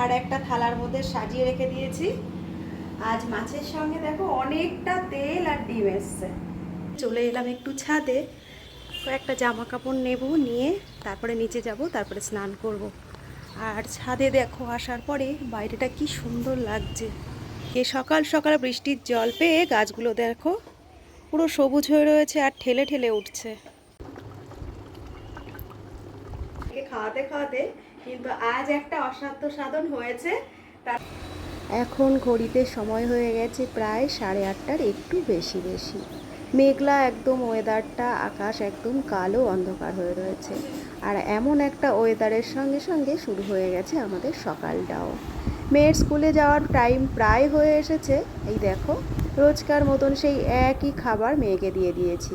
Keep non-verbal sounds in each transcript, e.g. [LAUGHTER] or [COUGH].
আর একটা থালার মধ্যে সাজিয়ে রেখে দিয়েছি। আজ মাছের সঙ্গে দেখো অনেকটা তেল আর ডিম এসছে। চলে এলাম একটু ছাদে। কয়েকটা জামা কাপড় নেব, নিয়ে তারপরে নিচে যাব, তারপরে স্নান করব। আর ছাদে দেখো আসার পরে বাইরেটা কি সুন্দর লাগছে। এ সকাল সকাল বৃষ্টির জল পেয়ে গাছগুলো দেখো পুরো সবুজ হয়ে রয়েছে আর ঠেলে ঠেলে উঠছে। খাওয়াতে খাওয়াতে কিন্তু আজ একটা অসাধ্য সাধন হয়েছে। এখন ঘড়িতে সময় হয়ে গেছে প্রায় সাড়ে আটটার একটু বেশি বেশি। মেঘলা একদম ওয়েদারটা, আকাশ একদম কালো অন্ধকার হয়ে রয়েছে। আর এমন একটা ওয়েদারের সঙ্গে সঙ্গে শুরু হয়ে গেছে আমাদের সকালটাও। মেয়ের স্কুলে যাওয়ার টাইম প্রায় হয়ে এসেছে। এই দেখো, রোজকার মতন সেই একই খাবার মেয়েকে দিয়ে দিয়েছি।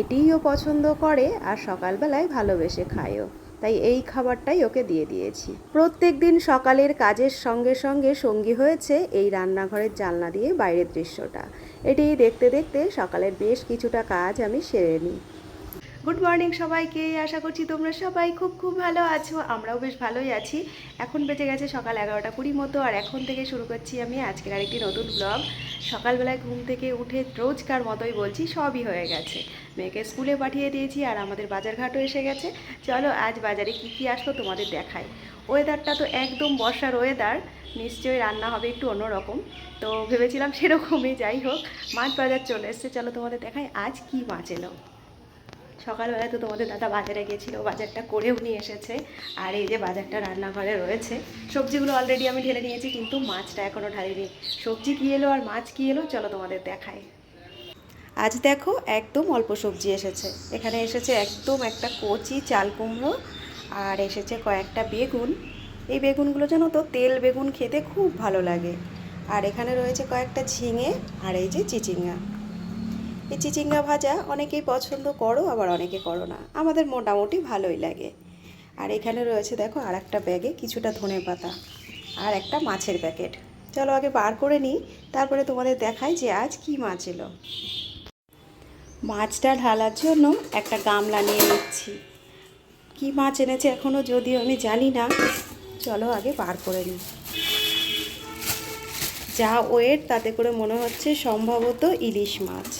এটিও পছন্দ করে আর সকালবেলায় ভালোবেসে খায়ও। তাই এই খাবারটাই ওকে দিয়ে দিয়েছি। প্রত্যেক দিন সকালের কাজের সঙ্গে সঙ্গে সঙ্গী হয়েছে এই রান্নাঘরের জানলা দিয়ে বাইরের দৃশ্যটা। এটি দেখতে দেখতে সকালের বেশ কিছুটা কাজ আমি সেরে নিই। গুড মর্নিং সবাইকে। আশা করছি তোমরা সবাই খুব খুব ভালো আছো, আমরাও বেশ ভালোই আছি। এখন বেঁচে গেছে সকাল এগারোটা কুড়ি মতো, আর এখন থেকে শুরু করছি আমি আজকের আরেকটি নতুন ব্লগ সকালবেলায় ঘুম থেকে উঠে রোজকার মতোই বলছি সবই হয়ে গেছে। মেয়েকে স্কুলে পাঠিয়ে দিয়েছি, আর আমাদের বাজারঘাটও এসে গেছে। চলো আজ বাজারে কী কী আসলো তোমাদের দেখাই। ওয়েদারটা তো একদম বর্ষার ওয়েদার নিশ্চয়ই রান্না হবে একটু অন্যরকম। তো ভেবেছিলাম সেরকমই যাই হোক, মাছ বাজার চলে এসছে। চলো তোমাদের দেখাই আজ কি মাছ এলো। সকালবেলা তো তোমাদের দাদা বাজারে গেছিল বাজারটা করেও নিয়ে এসেছে। আর এই যে বাজারটা রান্নাঘরে রয়েছে, সবজিগুলো অলরেডি আমি ঢেলে নিয়েছি, কিন্তু মাছটা এখনও ঢালিনি। সবজি কী এলো আর মাছ কী এলো, চলো তোমাদের দেখাই। আজ দেখো একদম অল্প সবজি এসেছে। এখানে এসেছে একদম একটা কচি চাল কুমড়ো, আর এসেছে কয়েকটা বেগুন। এই বেগুনগুলো জানো তো, তেল বেগুন খেতে খুব ভালো লাগে। আর এখানে রয়েছে কয়েকটা ঝিঙে, আর এই যে চিচিঙ্গা। এই চিচিঙ্গা ভাজা অনেকেই পছন্দ করো, আবার অনেকে করো না। আমাদের মোটামুটি ভালোই লাগে। আর এখানে রয়েছে দেখো আর একটা ব্যাগে কিছুটা ধনে পাতা আর একটা মাছের প্যাকেট। চলো আগে বার করে নিই, তারপরে তোমাদের দেখাই যে আজ কি মাছ এলো। মাছটা ঢালার জন্য একটা গামলা নিয়ে নিচ্ছি। কি মাছ এনেছে এখনও যদিও আমি জানি না। চলো আগে বার করে নিই। যা ওয়েট, তাতে করে মনে হচ্ছে সম্ভবত ইলিশ মাছ।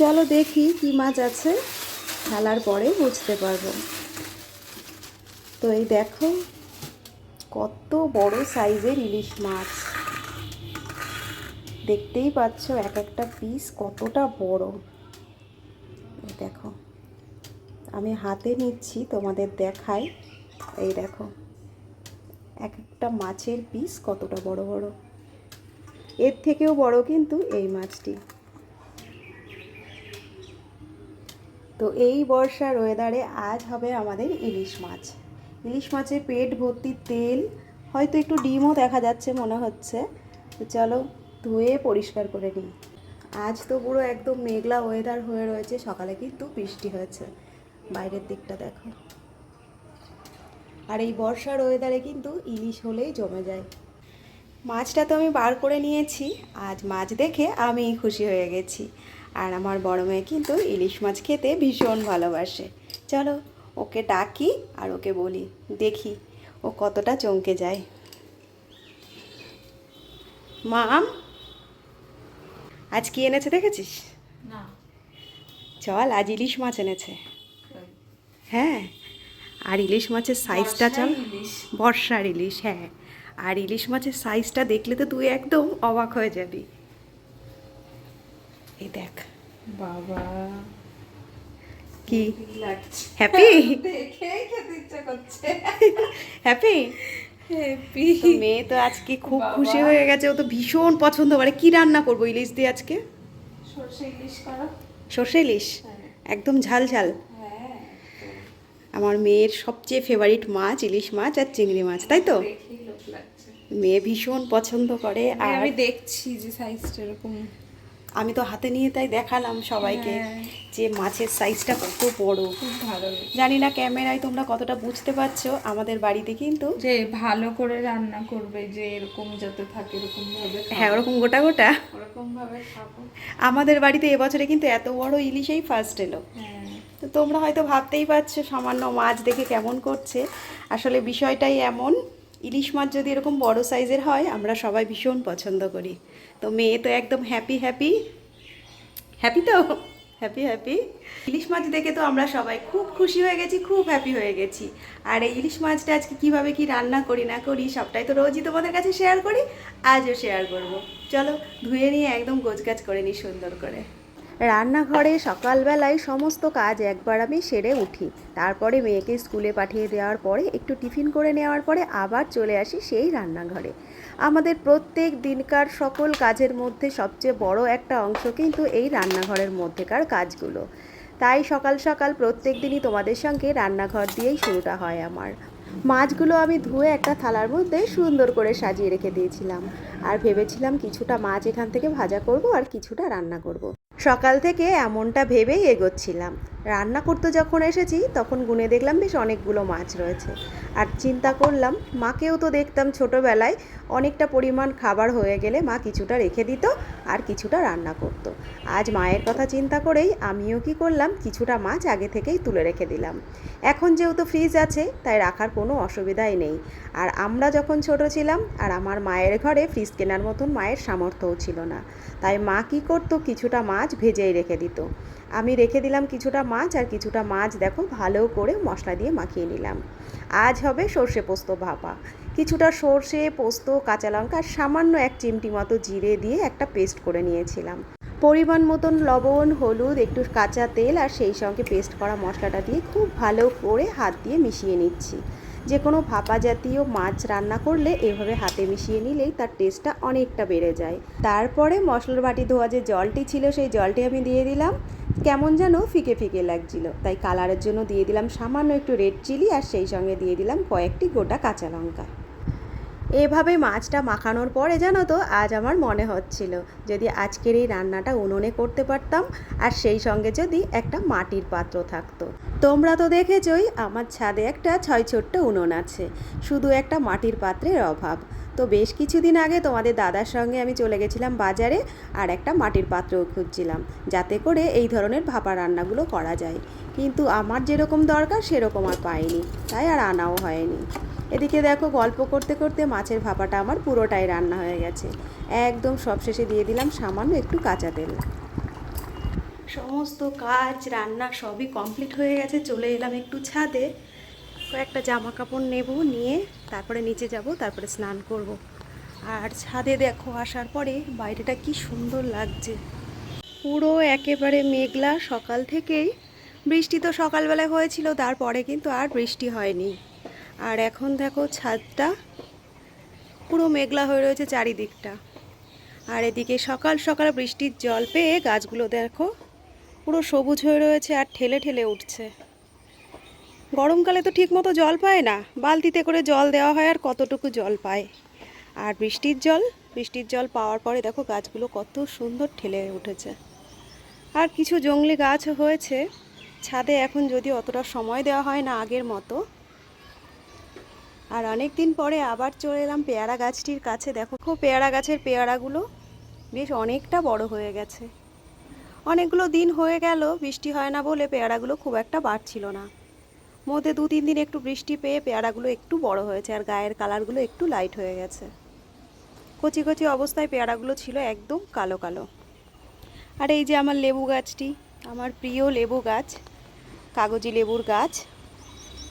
চলো দেখি কি মাছ আছে। ঢালার পরে বুঝতে পারব। তো এই দেখো, কত বড় সাইজের ইলিশ মাছ। দেখতেই পাচ্ছ এক একটা পিস কতটা বড়। দেখো, আমি হাতে নিচ্ছি, তোমাদের দেখাই। এই দেখো, এক একটা মাছের পিস কতটা বড় বড়। এর থেকেও বড় কিন্তু এই মাছটি। তো এই বর্ষার ওয়েদারে আজ হবে আমাদের ইলিশ মাছ। ইলিশ মাছের পেট ভর্তি তেল, হয়তো একটু ডিমও দেখা যাচ্ছে মনে হচ্ছে। তো চলো ধুয়ে পরিষ্কার করে নিই। আজ তো পুরো একদম মেঘলা ওয়েদার হয়ে রয়েছে, সকালে কিন্তু বৃষ্টি হয়েছে। বাইরের দিকটা দেখো। আর এই বর্ষার ওয়েদারে কিন্তু ইলিশ হলেই জমে যায়। মাছটা তো আমি বার করে নিয়েছি, আজ মাছ দেখে আমি খুশি হয়ে গেছি। আর আমার বড় মেয়ে কিন্তু ইলিশ মাছ খেতে ভীষণ ভালোবাসে। চলো ওকে ডাকি আর ওকে বলি দেখি ও কতটা চমকে যায়। মাম আজ কি এনেছে দেখেছিস? না। চল আজ ইলিশ মাছ এনেছে। হ্যাঁ আর ইলিশ মাছের সাইজটা চল। বর্ষার ইলিশ। বর্ষার ইলিশ হ্যাঁ। আর ইলিশ মাছের সাইজটা দেখলে তো তুই একদম অবাক হয়ে যাবি। এই দেখ। বাবা। কি? লাগছে। হ্যাপি হ্যাপি হ্যাপি মেয়ে তো আজকে খুব খুশি হয়ে গেছে ও তো ভীষণ পছন্দ করে। কি রান্না করব ইলিশ দিয়ে আজকে? সর্ষে ইলিশ করো। সর্ষে ইলিশ? হ্যাঁ। একদম ঝাল ঝাল। হ্যাঁ আমার মেয়ের সবচেয়ে ফেভারিট মাছ ইলিশ মাছ আর চিংড়ি মাছ তাই তো? মেয়ে ভীষণ পছন্দ করে আর আমি দেখছি যে সাইজটা এরকম। আমি তো হাতে নিয়ে তাই দেখালাম সবাইকে হ্যাঁ। যে মাছের সাইজটা কত বড়। খুব ভালো। জানি না ক্যামেরায় তোমরা কতটা বুঝতে পারছ আমাদের বাড়িতে কিন্তু যে ভালো করে রান্না করবে যে এরকম যাতে থাকে এরকম ভাবে হ্যাঁ ওরকম গোটা গোটা। ওরকম ভাবে খাব। আমাদের বাড়িতে এবছরে কিন্তু এত বড় ইলিশেই ফার্স্ট এলো। হ্যাঁ। তো তোমরা হয়তো ভাবতেই পারছ সামান্য মাছ দেখে কেমন করছে। আসলে বিষয়টাই এমন ইলিশ মাছ যদি এরকম বড় সাইজের হয়, আমরা সবাই ভীষণ পছন্দ করি। তো মেয়ে তো একদম হ্যাপি হ্যাপি হ্যাপি তো? হ্যাপি হ্যাপি ইলিশ মাছ দেখে তো আমরা সবাই খুব খুশি হয়ে গেছি, খুব হ্যাপি হয়ে গেছি। আর এই ইলিশ মাছটা আজকে কীভাবে কি রান্না করি, না করি, সবটাই তো রোজই তোমাদের কাছে শেয়ার করি, আজও শেয়ার করব। চলো ধুয়ে নিয়ে একদম গোছগাছ করে নিই সুন্দর করে। রান্নাঘরে সকালবেলায় সমস্ত কাজ একবার আমি সেরে উঠি। তারপরে মেয়েকে স্কুলে পাঠিয়ে দেওয়ার পরে, একটু টিফিন করে নেওয়ার পরে আবার চলে আসি সেই রান্নাঘরে। আমাদের প্রত্যেক দিনকার সকল কাজের মধ্যে সবচেয়ে বড় একটা অংশ কিন্তু এই রান্নাঘরের মধ্যেকার কাজগুলো। তাই সকাল সকাল প্রত্যেক দিনই তোমাদের সঙ্গে রান্নাঘর দিয়েই শুরুটা হয় আমার। মাছগুলো আমি ধুয়ে একটা থালার মধ্যে সুন্দর করে সাজিয়ে রেখে দিয়েছিলাম। আর ভেবেছিলাম কিছুটা মাছ এখান থেকে ভাজা করব আর কিছুটা রান্না করব। সকাল থেকে এমনটা ভেবেই এগোচ্ছিলাম। রান্না করতে যখন এসেছি, তখন গুনে দেখলাম বেশ অনেকগুলো মাছ রয়েছে। আর চিন্তা করলাম, মাকেও তো দেখতাম ছোটোবেলায় অনেকটা পরিমাণ খাবার হয়ে গেলে মা কিছুটা রেখে দিত আর কিছুটা রান্না করতো। আজ মায়ের কথা চিন্তা করেই আমিও কি করলাম, কিছুটা মাছ আগে থেকেই তুলে রেখে দিলাম। এখন যেহেতু ফ্রিজ আছে, তাই রাখার কোনো অসুবিধাই নেই। আর আমরা যখন ছোট ছিলাম, আর আমার মায়ের ঘরে ফ্রিজ কেনার মতন মায়ের সামর্থ্যও ছিল না। তাই মা কী করতো, কিছুটা মাছ ভেজেই রেখে দিত। আমি রেখে দিলাম কিছুটা মাছ আর কিছুটা মাছ দেখো ভালো করে মশলা দিয়ে মাখিয়ে নিলাম। আজ হবে সর্ষে পোস্ত ভাপা। কিছুটা সর্ষে, পোস্ত, কাঁচা লঙ্কা আর সামান্য এক চিমটি মতো জিরে দিয়ে একটা পেস্ট করে নিয়েছিলাম। পরিমাণ মতন লবণ, হলুদ, একটু কাঁচা তেল আর সেই সঙ্গে পেস্ট করা মশলাটা দিয়ে খুব ভালো করে হাত দিয়ে মিশিয়ে নিচ্ছি। যে কোনো ভাপা জাতীয় মাছ রান্না করলে এভাবে হাতে মিশিয়ে নিলেই তার টেস্টটা অনেকটা বেড়ে যায়। তারপরে মশলার বাটি ধোয়া যে জলটি ছিল সেই জলটি আমি দিয়ে দিলাম। কেমন যেন ফিকে ফিকে লাগছিল। তাই কালারের জন্য দিয়ে দিলাম সামান্য একটু রেড চিলি আর সেই সঙ্গে দিয়ে দিলাম কয়েকটি গোটা কাঁচা লঙ্কা। এভাবে মাছটা মাখানোর পরে জানো তো, আজ আমার মনে হচ্ছিল যদি আজকের এই রান্নাটা উনুনে করতে পারতাম আর সেই সঙ্গে যদি একটা মাটির পাত্র থাকতো। তোমরা তো দেখেছই আমার ছাদে একটা ছয় ছোট্ট উনুন আছে, শুধু একটা মাটির পাত্রের অভাব। তো বেশ কিছুদিন আগে তোমাদের দাদার সঙ্গে আমি চলে গেছিলাম বাজারে আর একটা মাটির পাত্রও খুঁজছিলাম, যাতে করে এই ধরনের ভাপা রান্নাগুলো করা যায়। কিন্তু আমার যেরকম দরকার সেরকম আর পাইনি, তাই আর আনাও হয়নি। এদিকে দেখো, গল্প করতে করতে মাছের ভাপাটা আমার পুরোটাই রান্না হয়ে গেছে। একদম সবশেষে দিয়ে দিলাম সামান্য একটু কাঁচা তেল। সমস্ত কাজ, রান্না সবই কমপ্লিট হয়ে গেছে, চলে এলাম একটু ছাদে। কয়েকটা জামা কাপড় নেব, নিয়ে তারপরে নিচে যাব, তারপরে স্নান করব। আর ছাদে দেখো, আসার পরে বাইরেটা কি সুন্দর লাগছে। পুরো একেবারে মেঘলা, সকাল থেকেই। বৃষ্টি তো সকালবেলায় হয়েছিল, তারপরে কিন্তু আর বৃষ্টি হয়নি। আর এখন দেখো, ছাদটা পুরো মেঘলা হয়ে রয়েছে চারিদিকটা। আর এদিকে সকাল সকাল বৃষ্টির জল পেয়ে গাছগুলো দেখো, পুরো সবুজ হয়ে রয়েছে আর ঠেলে ঠেলে উঠছে। গরমকালে তো ঠিকমতো জল পায় না। বালতিতে করে জল দেওয়া হয় আর কতটুকু জল পায়। আর বৃষ্টির জল বৃষ্টির জল পাওয়ার পরে দেখো গাছগুলো কত সুন্দর ঠেলে উঠেছে। আর কিছু জংলি গাছ হয়েছে। ছাদে এখন যদি অতটা সময় দেওয়া হয় না আগের মতো। আর অনেক দিন পরে আবার চলে এলাম পেয়ারা গাছটির কাছে। দেখো খুব পেয়ারা গাছের পেয়ারাগুলো বেশ অনেকটা বড় হয়ে গেছে। অনেকগুলো দিন হয়ে গেল, বৃষ্টি হয় না বলে পেয়ারাগুলো খুব একটা বাড়ছিল না। মধ্যে দু তিন দিন একটু বৃষ্টি পেয়ে পেয়ারাগুলো একটু বড় হয়েছে আর গায়ের কালারগুলো একটু লাইট হয়ে গেছে। কচি কচি অবস্থায় পেয়ারাগুলো ছিল একদম কালো কালো। আর এই যে আমার লেবু গাছটি, আমার প্রিয় লেবু গাছ, কাগজি লেবুর গাছ,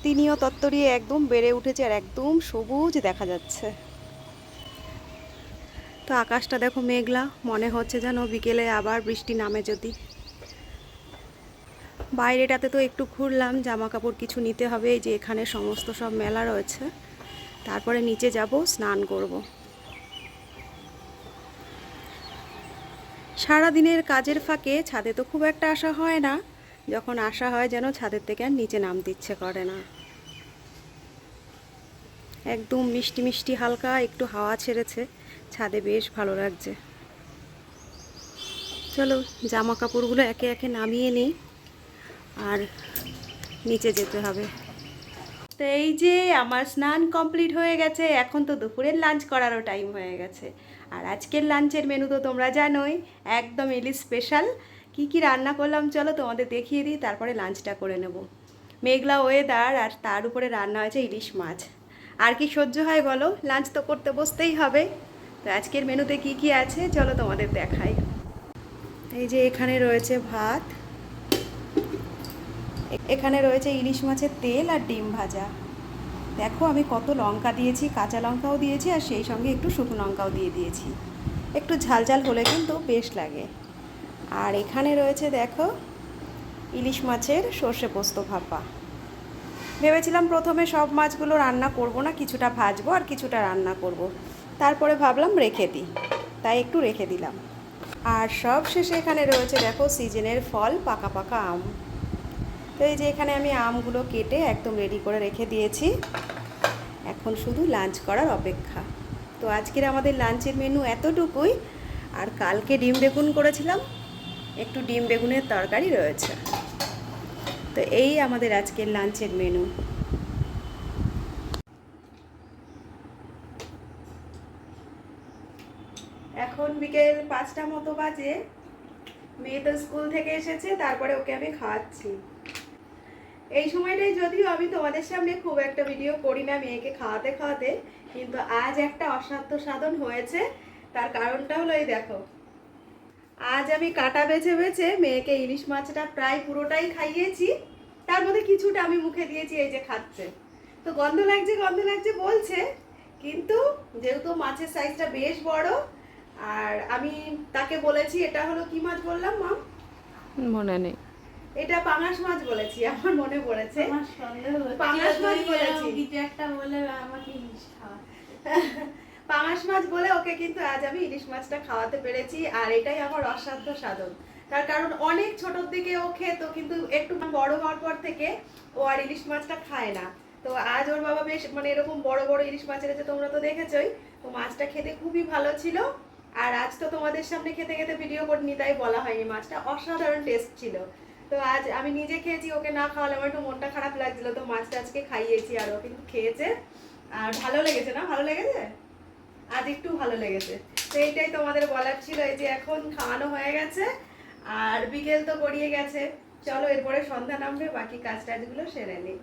তিনিও তত্তরিয়ে একদম বেড়ে উঠেছে আর একদম সবুজ দেখা যাচ্ছে। তো আকাশটা দেখো মেঘলা, মনে হচ্ছে যেন বিকেলে আবার বৃষ্টি নামে যদি। বাইরেটাতে তো একটু ঘুরলাম জামা কাপড় কিছু নিতে হবে যে এখানে সমস্ত সব মেলা রয়েছে। তারপরে নিচে যাব, স্নান করব। সারা দিনের কাজের ফাঁকে ছাদে তো খুব একটা আসা হয় না, যখন আসা হয় যেন ছাদের থেকে আর নিচে নামতে ইচ্ছে করে না। একদম মিষ্টি মিষ্টি হালকা, একটু হাওয়া ছেড়েছে, ছাদে বেশ ভালো লাগছে। চলো জামা কাপড়গুলো একে একে নামিয়ে নিই। আর নিচে যেতে হবে। তো এই যে আমার স্নান কমপ্লিট হয়ে গেছে, এখন তো দুপুরের লাঞ্চ করারও টাইম হয়ে গেছে। আর আজকের লাঞ্চের মেনু তো তোমরা জানোই, একদম ইলিশ স্পেশাল। কি কি রান্না করলাম চলো তোমাদের দেখিয়ে দিই, তারপরে লাঞ্চটা করে নেব। মেঘলা ওয়েদার আর তার উপরে রান্না হয়েছে ইলিশ মাছ। আর কি সহ্য হয় বলো, লাঞ্চ তো করতে বসতেই হবে। তো আজকের মেনুতে কি কি আছে চলো তোমাদের দেখাই। এই যে এখানে রয়েছে ভাত এখানে রয়েছে ইলিশ মাছের তেল আর ডিম ভাজা। দেখো, আমি কত লঙ্কা দিয়েছি, কাঁচা লঙ্কাও দিয়েছি আর সেই সঙ্গে একটু শুকনো লঙ্কাও দিয়ে দিয়েছি। একটু ঝাল ঝাল হলে কিন্তু বেশ লাগে। আর এখানে রয়েছে, দেখো, ইলিশ মাছের সর্ষে পোস্ত ভাপা। ভেবেছিলাম প্রথমে সব মাছগুলো রান্না করব না, কিছুটা ভাজবো আর কিছুটা রান্না করব। তারপরে ভাবলাম রেখে দিই, তাই একটু রেখে দিলাম। আর সব শেষে এখানে রয়েছে, দেখো, সিজনের ফল, পাকা পাকা আম। তো এই যে এখানে আমি আমগুলো কেটে একদম রেডি করে রেখে দিয়েছি। এখন শুধু লাঞ্চ করার অপেক্ষা। তো আজকের আমাদের লাঞ্চের মেনু এতটুকুই। আর কালকে ডিম বেগুন করেছিলাম। একটু ডিম বেগুনের তরকারি রয়েছে। তো এই আমাদের আজকের লাঞ্চের মেনু এখন বিকেল পাঁচটা মতো বাজে। মেয়ে তো স্কুল থেকে এসেছে, তারপরে ওকে আমি খাওয়াচ্ছি। এই সময়টাই যদিও আমি তোমাদের সামনে খুব একটা ভিডিও করি না, মেয়েকে খাওয়াতে খাওয়াতে, কিন্তু আজ একটা অসাধ্য সাধন হয়েছে। তার কারণটা হলো এই দেখো। আজ আমি কাটা বেছে বেছে মেয়েকে ইলিশ মাছটা প্রায় পুরোটাই খাইয়েছি। তার মধ্যে কিছুটা আমি মুখে দিয়েছি এই যে খাচ্ছে। তো গন্ধ লাগছে গন্ধ লাগছে বলছে, কিন্তু যেহেতু মাছের সাইজটা বেশ বড়, আর আমি তাকে বলেছি, এটা হলো কি মাছ বললাম মা মনে নেই। এটা পাঙাশ মাছ বলেছি আমার মনে পড়েছে। পাঙাশ মাছ বলেছি। কিছু একটা বলে আমাকে ইলিশ [LAUGHS] পাঙাশ মাছ বলে ওকে কিন্তু আজ আমি ইলিশ মাছটা খাওয়াতে পেরেছি আর এটাই আমার অসাধ্য সাধন। তার কারণ অনেক ছোটর দিকে ও খেত কিন্তু একটু বড় হওয়ার পর থেকে ও আর ইলিশ মাছটা খায় না। তো আজ ওর বাবা বেশ মানে এরকম বড় বড় ইলিশ মাছ এনেছে তোমরা তো দেখেছই। তো মাছটা খেতে খুবই ভালো ছিল আর আজ তো তোমাদের সামনে খেতে খেতে ভিডিও করিনি তাই বলা হয়নি। মাছটা অসাধারণ টেস্ট ছিল। তো আজ আমি নিজে খেয়েছি, ওকে না খাওয়ালে আমার একটু মনটা খারাপ লাগছিল, তো মাছটা আজকে খাইয়েছি আর ও কিন্তু খেয়েছে। আর ভালো লেগেছে না? ভালো লেগেছে? আজ একটু ভালো লেগেছে। তো এইটাই তোমাদের বলার ছিল, এই যে এখন খাওয়ানো হয়ে গেছে, আর বিকেল তো গড়িয়ে গেছে। চলো এরপরে সন্ধ্যা নামবে, বাকি কাজ টাজগুলো সেরে নিই।